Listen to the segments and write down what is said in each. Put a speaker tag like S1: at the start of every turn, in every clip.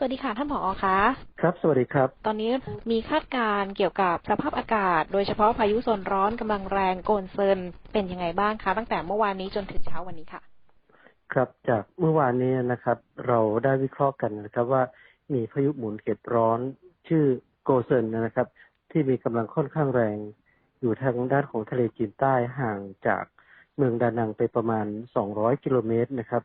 S1: สวัสดีค่ะท่านผอคะ
S2: ครับ สวัสดีครับ
S1: ตอนนี้มีคาดการณ์เกี่ยวกับสภาพอากาศ โดยเฉพาะพายุโซนร้อนกำลังแรงโกนเซินเป็นยังไงบ้างคะตั้งแต่เมื่อวานนี้จนถึงเช้าวันนี้ค่ะ
S2: ครับจากเมื่อวานนี้นะครับ เราได้วิเคราะห์กันนะครับว่ามีพายุหมุนเขตร้อนชื่อโกเซินนะครับ ที่มีกำลังค่อนข้างแรง อยู่ทางด้านของทะเลจีนใต้ห่างจากเมืองดานังไปประมาณ 200 กิโลเมตรนะครับ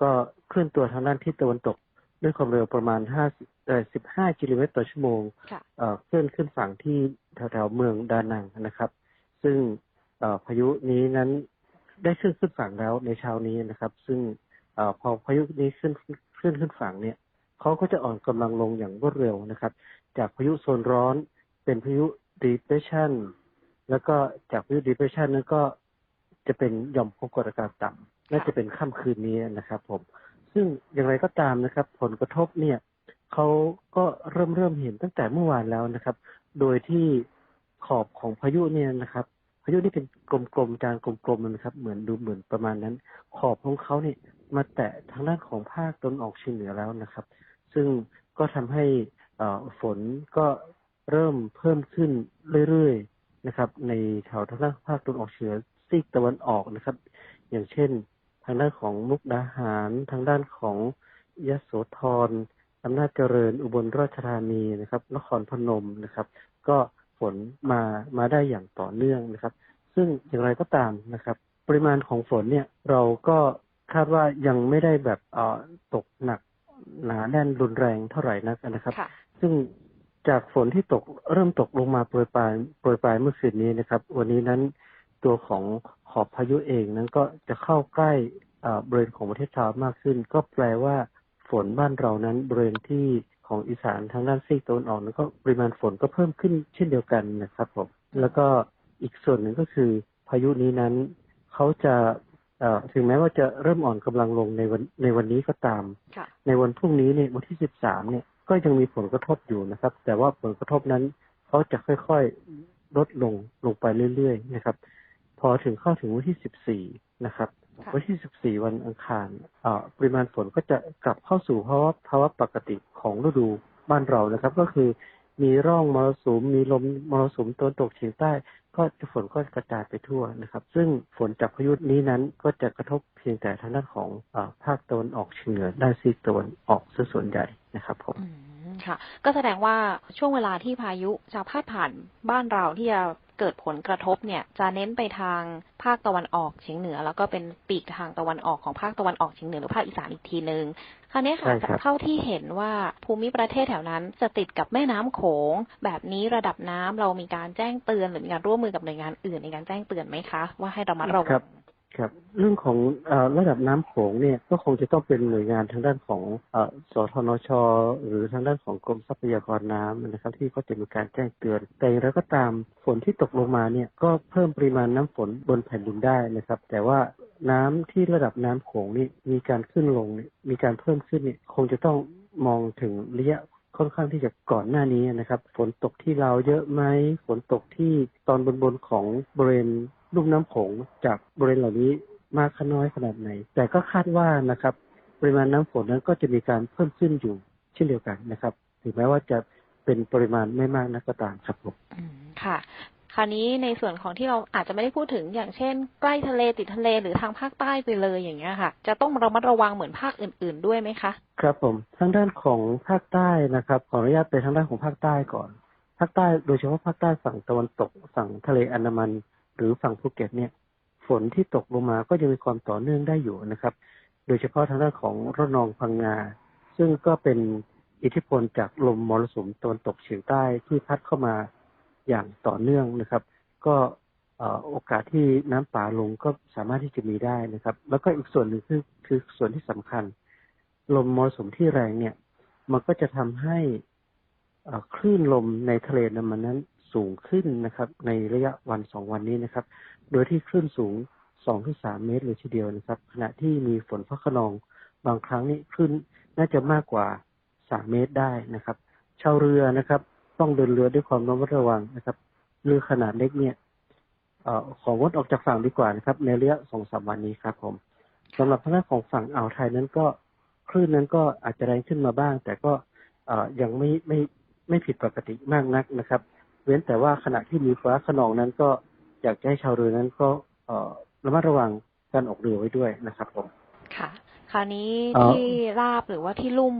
S2: ก็เคลื่อนตัวทางด้านทิศตะวันตก ด้วยความเร็วประมาณ5เอ่อ15 กิโลเมตรต่อชั่วโมง
S1: ค่ะ
S2: เอ่อเคลื่อนขึ้นฝั่งที่แถวๆเมืองดานังนะครับ ซึ่งเอ่อพายุนี้นั้นได้เคลื่อนขึ้นฝั่งแล้วในเช้านี้นะครับ ซึ่งเออพอพายุนี้ขึ้นเคลื่อนขึ้นฝั่งเนี่ยเขาก็จะอ่อนกำลังลงอย่างรวดเร็วนะครับ จากพายุโซนร้อนเป็นพายุ depression แล้วก็จากพายุ depression นั้นก็จะเป็นหย่อมความกดอากาศต่ำน่าจะเป็นค่ำคืนนี้นะครับผม ซึ่งอย่างไรก็ตามนะครับ ผลกระทบเนี่ยเขาก็เริ่มเริ่มเห็นตั้งแต่เมื่อวานแล้วนะครับ โดยที่ขอบของพายุเนี่ยนะครับ พายุนี่เป็นกลมๆจานกลมๆนะครับ เหมือนดูเหมือนประมาณนั้น ขอบของเขาเนี่ยมาแตะทางด้านของภาคตะวันออกเฉียงเหนือแล้วนะครับ ซึ่งก็ทำให้อ่อฝนก็เริ่มเพิ่มขึ้นเรื่อยๆนะครับ ในแถวทางด้านภาคตะวันออกเฉียงเหนือซีกตะวันออกนะครับ อย่างเช่นางด้านของมุกดาหาร ทางด้านของยโสธรอำนาจเจริญอุบลราชธานีนะครับ นครพนมนะครับ ก็ฝนมามาได้อย่างต่อเนื่องนะครับ ซึ่งอย่างไรก็ตามนะครับ ปริมาณของฝนเนี่ยเราก็คาดว่ายังไม่ได้แบบเอ่อตกหนักหนาแน่นรุนแรงเท่าไหร่นักนะครับ
S1: ค่ะ
S2: ซึ่งจากฝนที่ตกเริ่มตกลงมาโปรยปลายโปรยปลายเมื่อคืนนี้นะครับ วันนี้นั้น ตัวของขอบพายุเองนั้นก็จะเข้าใกล้อ่าบริเวณของประเทศลาวมากขึ้น ก็แปลว่าฝนบ้านเรานั้นบริเวณที่ของอีสานทางด้านซีกตะวันออกนั้นก็ปริมาณฝนก็เพิ่มขึ้นเช่นเดียวกันนะครับผมแล้วก็อีกส่วนหนึ่งก็คือพายุนี้นั้นเขาจะเอ่อถึงแม้ว่าจะเริ่มอ่อนกำลังลงในวันในวันนี้ก็ตาม
S1: ค่ะ
S2: ในวันพรุ่งนี้เนี่ยวันที่ 13 เนี่ยก็ยังมีผลกระทบอยู่นะครับ แต่ว่าผลกระทบนั้นเขาจะค่อยๆลดลงลงไปเรื่อยๆนะครับ พอถึงเข้าถึงวันที่14นะครับ
S1: ค่ะ
S2: วันที่14วันอังคารเอ่อปริมาณฝนก็จะกลับเข้าสู่ภาวะภาวะปกติของฤดูบ้านเรานะครับ ก็คือมีร่องมรสุมมีลมมรสุมตะวันตกเฉียงใต้ ก็จะฝนก็กระจายไปทั่วนะครับ ซึ่งฝนจากพายุนี้นั้นก็จะกระทบเพียงแต่ทางด้านของเออภาคตะวันออกเฉียงเหนือด้านซีกตะวันออกซะส่วนใหญ่นะครับผม
S1: อืม ค่ะ ก็แสดงว่าช่วงเวลาที่พายุจะพาดผ่านบ้านเราที่จะเกิดผลกระทบเนี่ย จะเน้นไปทางภาคตะวันออกเฉียงเหนือ แล้วก็เป็นปีกทางตะวันออกของภาคตะวันออกเฉียงเหนือหรือภาคอีสานอีกทีหนึงคราวนี้ค่ะเท่าที่เห็นว่าภูมิประเทศแถวนั้นจะติดกับแม่น้ำโขง แบบนี้ระดับน้ำเรามีการแจ้งเตือนหรือมีการร่วมมือกับหน่วยงานอื่นในการแจ้งเตือนไหมคะ ว่าให้ระมัดระวั
S2: ครั
S1: ง
S2: บ ครับเรื่องของอระดับน้ำโขงเนี่ยก็คงจะต้องเป็นหน่วยงานทางด้านของอสทนช หรือทางด้านของกรมทรัพยากรน้ำนะครับ ที่เขาจะมีการแจ้งเตือน แต่อย่างไรก็ตามฝนที่ตกลงมาเนี่ยก็เพิ่มปริมาณน้ำฝนบนแผ่นดินได้นะครับ แต่ว่าน้ำที่ระดับน้ำโขงนี่มีการขึ้นลงมีการเพิ่มขึ้นเนี่ยคงจะต้องมองถึงระยะค่อนข้างที่จะก่อนหน้านี้นะครับ ฝนตกที่เราเยอะไหมฝนตกที่ตอนบนๆของบริเวณ ลุ่มน้ำโขงจากบริเวณเหล่านี้มากขน้อยขนาดไหน แต่ก็คาดว่านะครับ ปริมาณน้ำฝนนั้นก็จะมีการเพิ่มขึ้นอยู่เช่นเดียวกันนะครับ ถึงแม้ว่าจะเป็นปริมาณไม่มากนักก็ตามครับผม
S1: อืมค่ะ คราวนี้ในส่วนของที่เราอาจจะไม่ได้พูดถึงอย่างเช่น ใกล้ทะเลติดทะเลหรือทางภาคใต้ไปเลยอย่างเงี้ยค่ะ จะต้องระมัดระวังเหมือนภาคอื่น ๆ ด้วยไหมคะ
S2: ครับผมทางด้านของภาคใต้นะครับขออนุญาตไปทางด้านของภาคใต้ก่อน ภาคใต้โดยเฉพาะภาคใต้ฝั่งตะวันตกฝั่งทะเลอันดามัน หรือฝั่งภูเก็ตเนี่ยฝนที่ตกลงมาก็ยังมีความต่อเนื่องได้อยู่นะครับ โดยเฉพาะทางด้านของระนองพังงา ซึ่งก็เป็นอิทธิพลจากลมมรสุมตะวันตกเฉียงใต้ที่พัดเข้ามาอย่างต่อเนื่องนะครับ ก็โอกาสที่น้ำป่าลงก็สามารถที่จะมีได้นะครับ แล้วก็อีกส่วนหนึ่งคือคือส่วนที่สำคัญ ลมมรสุมที่แรงเนี่ย มันก็จะทำให้คลื่นลมในทะเลน้ำมันนั้น สูงขึ้นนะครับ ในระยะวันสองวันนี้นะครับ โดยที่คลื่นสูงสองถึงสามเมตรเลยทีเดียวนะครับ ขณะที่มีฝนฟ้าขนองบางครั้งนี่คลื่นน่าจะมากกว่าสามเมตรได้นะครับ ชาวเรือนะครับ ต้องเดินเรือด้วยความระมัดระวังนะครับเรือขนาดเล็กเนี่ยอของงดออกจากฝั่งดีกว่านะครับ ในระยะสองสามวันนี้ครับ ผมสำหรับทางด้านของฝั่งอ่าวไทยนั้นก็คลื่นนั้นก็อาจจะแรงขึ้นมาบ้าง แต่ก็ยังไม่ไม่ไม่ผิดปกติมากนักนะครับ เว้นแต่ว่าขณะที่มีฟ้าขนองนั้นก็อยากจะให้ชาวเรือนั้นก็เอ่อระมัดระวังการออกเรือไว้ด้วยนะครับผม
S1: ค่ะ คราวนี้
S2: เอ่อ
S1: ที่ราบหรือว่าที่ลุ่ม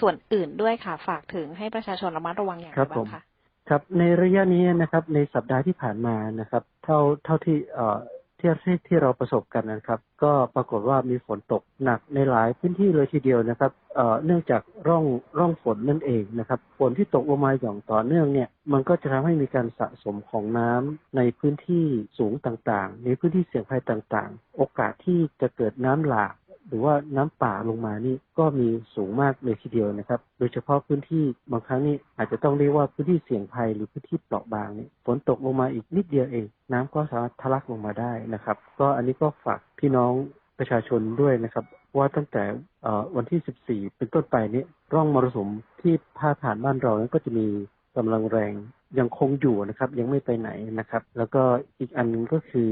S1: ส่วนอื่นด้วยค่ะ ฝากถึงให้ประชาชนระมัดระวังอย่างไร
S2: ครับ
S1: บ้า
S2: ผ
S1: ง
S2: ม
S1: คะ
S2: ครับในระยะนี้นะครับในสัปดาห์ที่ผ่านมานะครับ เท่าเท่าที่เอ่อ ที่ที่ที่เราประสบกันนะครับ ก็ปรากฏว่ามีฝนตกหนักในหลายพื้นที่เลยทีเดียวนะครับเนื่องจากร่องร่องฝนนั่นเองนะครับฝนที่ตกลงมาอย่างต่อเนื่องเนี่ยมันก็จะทำให้มีการสะสมของน้ำในพื้นที่สูงต่างๆ ในพื้นที่เสี่ยงภัยต่างๆ โอกาสที่จะเกิดน้ำหลาก หรือว่าน้ำป่าลงมานี่ก็มีสูงมากเลยทีเดียวนะครับ โดยเฉพาะพื้นที่บางครั้งนี่อาจจะต้องเรียกว่าพื้นที่เสี่ยงภัยหรือพื้นที่เปราะบางนี่ฝนตกลงมาอีกนิดเดียวเอง น้ำก็สามารถทะลักลงมาได้นะครับ ก็อันนี้ก็ฝากพี่น้องประชาชนด้วยนะครับ ว่าตั้งแต่วันที่ 14 เป็นต้นไปนี้ร่องมรสุมที่พาดผ่านบ้านเรานั้นก็จะมีกำลังแรงยังคงอยู่นะครับ ยังไม่ไปไหนนะครับ แล้วก็อีกอันหนึงก็คือ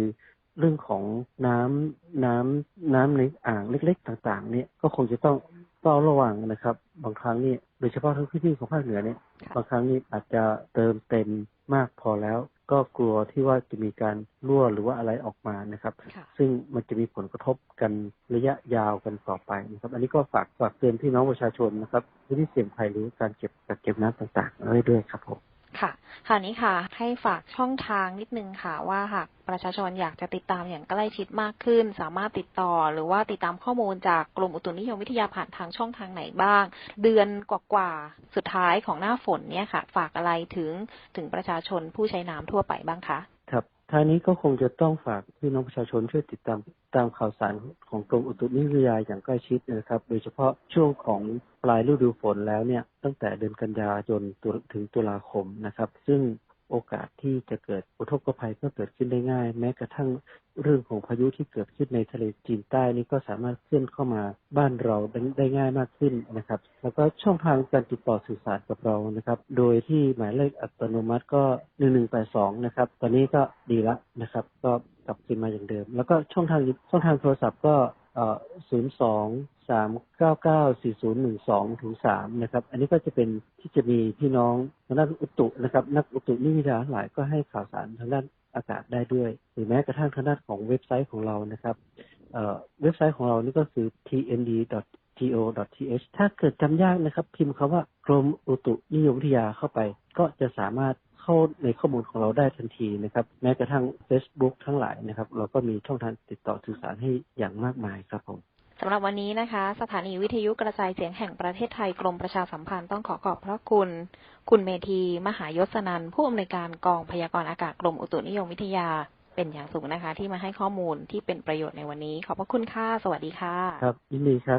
S2: เรื่องของน้ำน้ำน้ำในอ่างเล็ก ๆ ต่างๆ เนี่ยก็คงจะต้องเฝ้าระวังนะครับ บางครั้งนี่โดยเฉพาะทั้งพื้นที่ของภาคเหนือเนี่ย
S1: ค่ะ
S2: บางครั้งนี่อาจจะเติมเต็มมากพอแล้ว ก็กลัวที่ว่าจะมีการรั่วหรือว่าอะไรออกมานะครับ
S1: ค่ะ
S2: ซึ่งมันจะมีผลกระทบกันระยะยาวกันต่อไปนะครับ อันนี้ก็ฝากฝากเตือนพี่น้องประชาชนนะครับพื้นที่เสี่ยงภัยหรือการเก็บกักเก็บน้ำต่างๆไว้ด้วยครับผม
S1: ค่ะคราวนี้ค่ะ ให้ฝากช่องทางนิดนึงค่ะ ว่าหากประชาชนอยากจะติดตามอย่างใกล้ชิดมากขึ้น สามารถติดต่อ หรือว่าติดตามข้อมูลจากกรมอุตุนิยมวิทยาผ่านทางช่องทางไหนบ้าง เดือนกว่าๆสุดท้ายของหน้าฝนเนี่ยค่ะ ฝากอะไรถึงถึงประชาชนผู้ใช้น้ำทั่วไปบ้างคะ
S2: ท้ายนี้ก็คงจะต้องฝากพี่น้องประชาชนช่วยติดตามตามข่าวสารของกรมอุตุนิยมวิทยาอย่างใกล้ชิดนะครับ โดยเฉพาะช่วงของปลายฤดูฝนแล้วเนี่ยตั้งแต่เดือนกันยายนถึงตุลาคมนะครับ ซึ่ง โอกาสที่จะเกิดอุทกภัยก็เกิดขึ้นได้ง่าย แม้กระทั่งเรื่องของพายุที่เกิดขึ้นในทะเลจีนใต้นี่ก็สามารถเคลื่อนเข้ามาบ้านเราได้ได้ง่ายมากขึ้นนะครับ แล้วก็ช่องทางการติดต่อสื่อสารกับเรานะครับ โดยที่หมายเลขอัตโนมัติก็ 1182 นะครับ ตอนนี้ก็ดีละนะครับ ก็กลับคืนมาอย่างเดิม แล้วก็ช่องทางช่องทางโทรศัพท์ก็ เอ่อ02 399 4012ถึง3นะครับ อันนี้ก็จะเป็นที่จะมีพี่น้องทางด้านอุตุนะครับ นักอุตุนิวิทยาหลายก็ให้ข่าวสารทางด้านอากาศได้ด้วย หรือแม้กระทั่งทางด้านของเว็บไซต์ของเรานะครับเว็บไซต์ของเรานี่ก็คือ tnd.go.th ถ้าเกิดจำยากนะครับ พิมพ์คำว่ากรมอุตุนิยมวิทยาเข้าไป ก็จะสามารถ เข้าในข้อมูลของเราได้ทันทีนะครับ แม้กระทั่ง Facebook ทั้งหลายนะครับ เราก็มีช่องทางติดต่อสื่อสารให้อย่างมากมายครับผม
S1: สำหรับวันนี้นะคะ สถานีวิทยุกระจายเสียงแห่งประเทศไทยกรมประชาสัมพันธ์ต้องขอขอบพระคุณ คุณเมธีมหายศนันท์ผู้อำนวยการกองพยากรณ์อากาศกรมอุตุนิยมวิทยาเป็นอย่างสูงนะคะ ที่มาให้ข้อมูลที่เป็นประโยชน์ในวันนี้ ขอบพระคุณค่ะ สวัสดีค่ะ
S2: ครับยินดีครับ